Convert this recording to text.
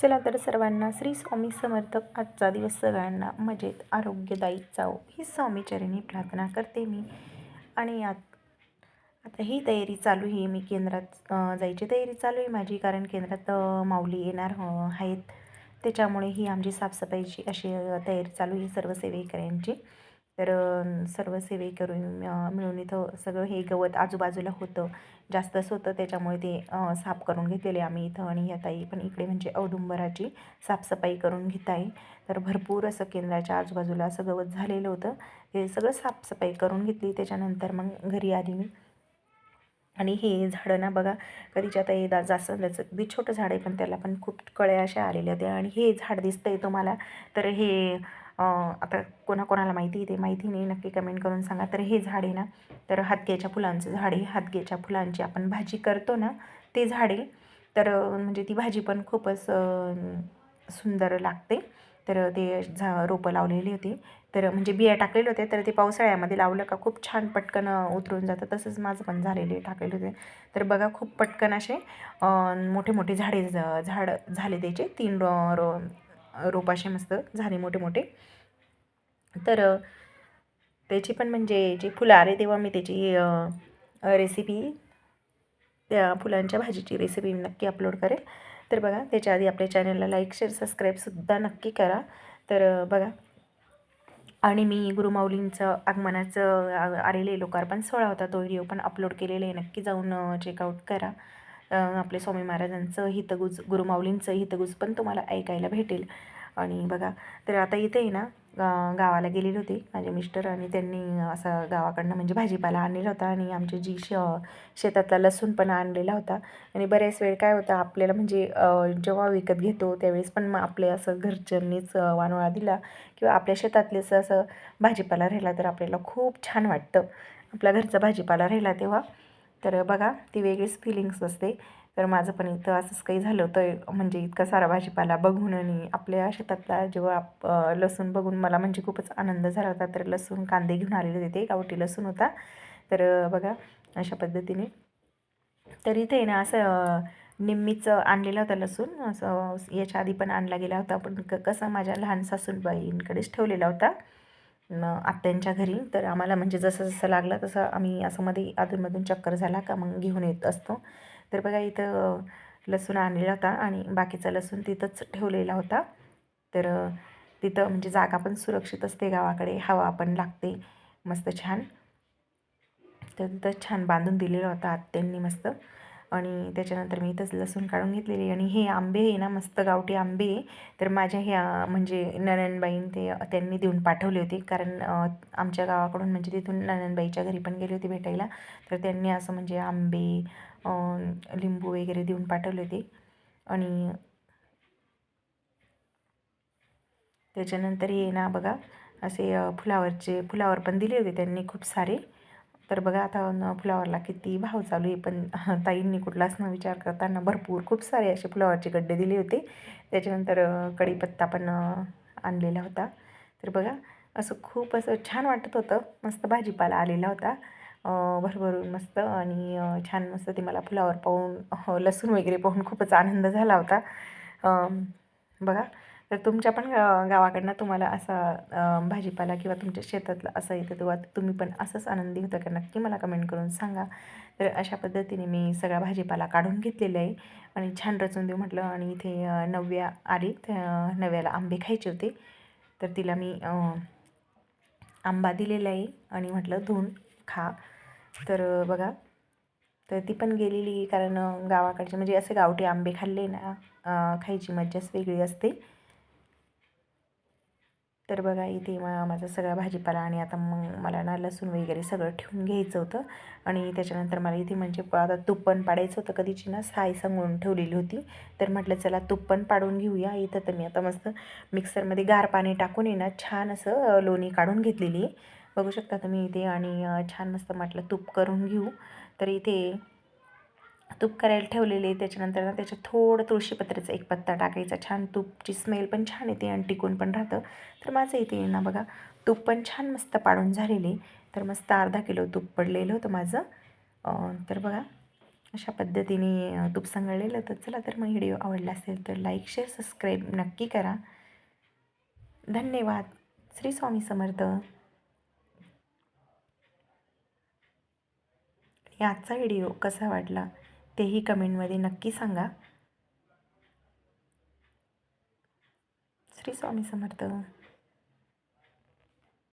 चला तर सर्वांना श्री स्वामी समर्थक आजचा दिवस सगळ्यांना मजेत आरोग्यदायी जाओ ही स्वामीचरणी प्रार्थना करते मी. आणि आत आता ही तयारी चालू आहे. मी केंद्रात जायची तयारी चालू आहे माझी. कारण केंद्रात माऊली येणार आहेत. त्याच्यामुळे ही आमची साफसफाईची अशी तयारी चालू आहे सर्व सेवेकऱ्यांची. तर सर्व सेवे करून मिळून इथं सगळं हे गवत आजूबाजूला होतं. जास्तच होतं त्याच्यामुळे ते साफ करून घेतलेले आम्ही इथं आणि ह्या ताई पण इकडे म्हणजे औदुंबराची साफसफाई करून घेत आहे. तर भरपूर असं केंद्राच्या आजूबाजूला असं गवत झालेलं होतं. हे सगळं साफसफाई करून घेतली. त्याच्यानंतर मग घरी आली मी. आणि हे झाडं ना बघा कधीच्या आता येतात जास्त त्याचं अगदी छोटं झाड आहे पण त्याला पण खूप कळ्या अशा आलेल्या होत्या. आणि हे झाड दिसतंय तुम्हाला. तर हे आता कोणाकोणाला माहिती ते माहिती नाही नक्की कमेंट करून सांगा. तर हे झाड आहे ना तर हातग्याच्या फुलांचं झाड आहे. हातग्याच्या फुलांची आपण भाजी करतो ना ते झाड आहे. तर म्हणजे ती भाजी पण खूपच सुंदर लागते. तर ते झा रोपं लावलेली होती. तर म्हणजे बिया टाकलेले होते तर ते पावसाळ्यामध्ये लावलं का खूप छान पटकन उतरून जातं. तसंच माझं पण झालेले टाकलेले होते. तर बघा खूप पटकन असे मोठे मोठे झाडे झाड झाले त्याचे. तीन रो रो मस्त झाले मोठे मोठे. तर त्याची पण म्हणजे जे फुलं आले तेव्हा मी त्याची रेसिपी त्या फुलांच्या भाजीची रेसिपी नक्की अपलोड करेल. तर बघा त्याच्या आधी आपल्या चॅनलला लाईक शेअर सबस्क्राईबसुद्धा नक्की करा. तर बघा. आणि मी गुरुमाऊलींचं आगमनाचं आ- आलेले लोकार्पण सोहळा होता तो व्हिडिओ पण अपलोड केलेला आहे. नक्की जाऊन चेकआउट करा. आपले स्वामी महाराजांचं हितगुज गुरुमाऊलींचं हितगुज पण तुम्हाला ऐकायला भेटेल. आणि बघा तर आता इथे आहे ना गावाला गेलेले होते माझे मिस्टर आणि त्यांनी असं गावाकडनं म्हणजे भाजीपाला आणलेला होता आणि आमची जी श शेतातला लसूण पण आणलेला होता. आणि बऱ्याच वेळ काय होतं आपल्याला म्हणजे जेव्हा विकत घेतो त्यावेळेस पण मग आपले असं घरच्यांनीच वानवळा वानोळा दिला किंवा आपल्या शेतातलेच असं भाजीपाला राहिला तर आपल्याला खूप छान वाटतं. आपल्या घरचा भाजीपाला राहिला तेव्हा. तर बघा ती वेगळीच फिलिंग्स असते. तर माझं पण इथं असंच काही झालं होतं. म्हणजे इतका सारा भाजीपाला बघून आणि आपल्या शेतातला जेव्हा आप- लसूण बघून मला म्हणजे खूपच आनंद झाला होता. तर लसूण कांदे घेऊन आलेले होते. ते गावठी लसूण होता. तर बघा अशा पद्धतीने. तर इथे ना असं निम्मीच आणलेला होता लसूण. असं याच्या आधी पण आणला गेला होता. पण क कसं माझ्या लहान सासूबाईंकडेच ठेवलेला होता. आत्यांच्या घरी. तर आम्हाला म्हणजे जसं जसं लागलं तसं आम्ही असं मध्ये अधूनमधून चक्कर झाला का मग घेऊन येत असतो. तर बघा इथं लसूण आणलेला होता आणि बाकीचा लसूण तिथंच ठेवलेला होता. तर तिथं म्हणजे जागा पण सुरक्षित असते गावाकडे. हवा पण लागते. मस्त छान. तर तिथं छान बांधून दिलेला होता आत्यांनी मस्त. आणि त्याच्यानंतर मी इथंच लसूण काढून घेतलेली आणि हे आंबे आहे ना मस्त गावठी आंबे तर माझ्या ह्या म्हणजे ननंदबाईन ते त्यांनी देऊन पाठवले होते. कारण आमच्या गावाकडून म्हणजे तिथून नणनबाईच्या घरी पण गेले होते भेटायला. तर त्यांनी असं म्हणजे आंबे लिंबू वगैरे देऊन पाठवले होते. आणि त्याच्यानंतर हे ना बघा असे फुलावरचे फुलावर पण दिले होते त्यांनी खूप सारे. तर बघा आता न फ्लॉवरला किती भाव चालू आहे. पण ताईंनी कुठलाच न विचार करताना भरपूर खूप सारे असे फ्लॉवरचे गड्डे दिले होते. त्याच्यानंतर कढीपत्ता पण आणलेला होता. तर बघा असं खूप असं छान वाटत होतं. मस्त भाजीपाला आलेला होता. भरभरून मस्त आणि छान मस्त ते मला फुलावर पाहून लसूण वगैरे पाहून खूपच आनंद झाला होता. बघा तर तुमच्या पण गावाकडनं तुम्हाला असा भाजीपाला किंवा तुमच्या शेतातला असं येतं तेव्हा तुम्ही पण असंच आनंदी होता का? नक्की मला कमेंट करून सांगा. तर अशा पद्धतीने मी सगळा भाजीपाला काढून घेतलेला आहे आणि छान रचून देऊ म्हटलं आणि इथे नव्या आली. त्या नव्याला आंबे खायचे होते. तर तिला मी आंबा दिलेला आहे आणि म्हटलं धुवून खा. तर बघा. तर ती पण गेलेली कारण गावाकडचे म्हणजे असे गावठी आंबे खाल्ले ना खायची मज्जाच वेगळी असते. तर बघा इथे मग माझा सगळा भाजीपाला आणि आता मग मला ना लसूण वगैरे सगळं ठेवून घ्यायचं होतं. आणि त्याच्यानंतर मला इथे म्हणजे आता तूप पण पाडायचं होतं. कधीची ना साय सांगून ठेवलेली होती. तर म्हटलं चला तूप पण पाडून घेऊया. इथं तर मी आता मस्त मिक्सरमध्ये गार पाणी टाकून आहे ना छान असं लोणी काढून घेतलेली आहे. बघू शकता तुम्ही इथे आणि छान मस्त म्हटलं तूप करून घेऊ. तर इथे तूप करायला ठेवलेली त्याच्यानंतर ना त्याच्यात थोडं तुळशीपत्राचा एक पत्ता टाकायचा छान तूपची स्मेल पण छान येते आणि टिकून पण राहतं. तर माझं इथे ना बघा तूप पण छान मस्त पाडून झालेली. तर मस्त अर्धा किलो तूप पडलेलं होतं माझं. तर बघा अशा पद्धतीने तूप सांगळलेलं होतं. चला तर मग व्हिडिओ आवडला असेल तर लाईक शेअर सबस्क्राईब नक्की करा. धन्यवाद. श्री स्वामी समर्थ. आजचा व्हिडिओ कसा वाटला? तेही कमेंटमध्ये नक्की सांगा. श्री स्वामी समर्थ.